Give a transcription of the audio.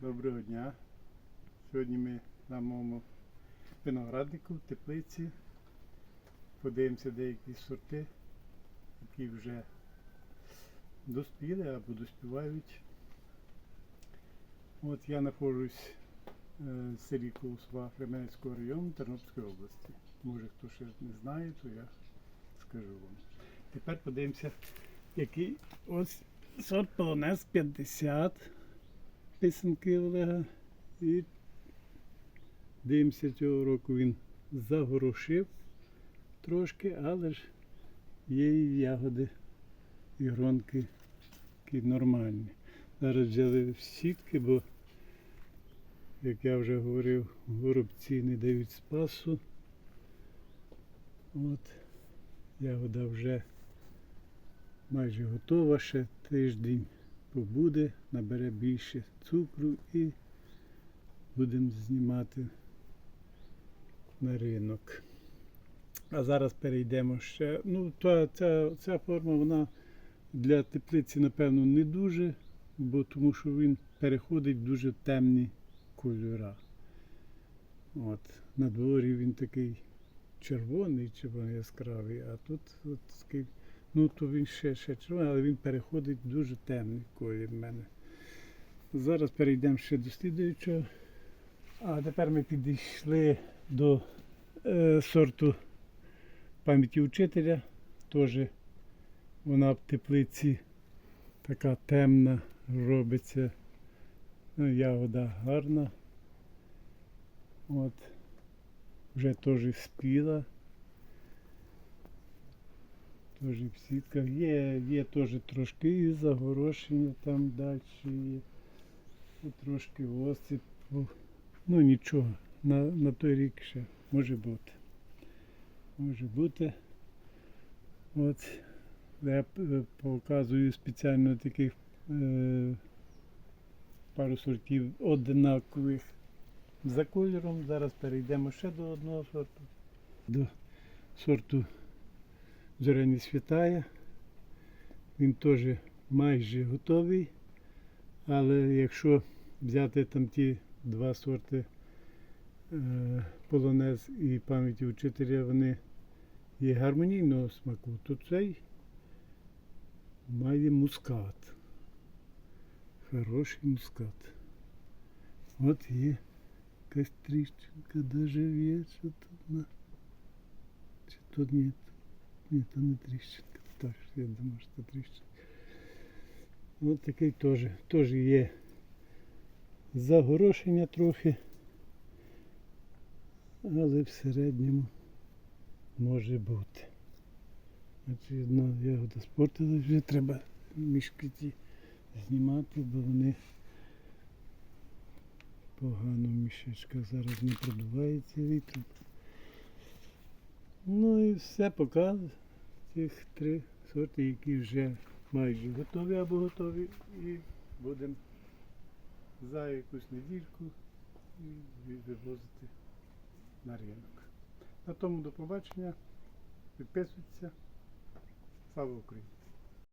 Доброго дня. Сьогодні ми на моєму винограднику в теплиці. Подивимося деякі сорти, які вже доспіли або доспівають. От я знаходжусь е, в селі Колосова Кременецького району Тернопільської області. Може хто ще не знає, то я скажу вам. Тепер подивимося, який ось сорт полонез 50 писанки Олега. І дивимося, цього року він загорошив трошки, але ж є і ягоди, і гронки такі нормальні. Зараз взяли сітки, бо, як я вже говорив, горобці не дають спасу. От, ягода вже майже готова, ще тиждень побуде, набере більше цукру і будемо знімати на ринок. А зараз перейдемо ще. Ну, та, ця, ця форма вона для теплиці, напевно, не дуже, бо тому що він переходить в дуже темні кольора. От, на дворі він такий червоний, червоно яскравий, а тут от такий Ну, то він ще, ще червоний, але він переходить дуже темний колір в мене. Зараз перейдемо ще до слідуючого. А тепер ми підійшли до е, сорту пам'яті учителя. Теж вона в теплиці така темна робиться. Ну, ягода гарна. От. Вже теж спіла. Теж в. Є, є теж трошки і загорошення там далі є. І трошки осипу. Ну нічого, на, на той рік ще може бути. Може бути. От я е, показую спеціально таких е, пару сортів однакових за кольором. Зараз перейдемо ще до одного сорту. До сорту зоряні світає. Він теж майже готовий. Але якщо взяти там ті два сорти е, полонез і пам'яті учителя, вони є гармонійного смаку, то цей має мускат. Хороший мускат. От є якась тріщинка, даже є, що тут на. Чи тут ні? Ні, то не тріщинка. Так, я думаю, що це тріщинка. Ось такий теж, теж є загорошення трохи, але в середньому може бути. Значить, одна ягода спортила, вже треба мішки ті знімати, бо вони погано в мішечках зараз не продувається вітром. І все показує цих три сорти, які вже майже готові або готові. І будемо за якусь недільку вивозити на ринок. На тому до побачення. Підписуйтеся. Слава Україні!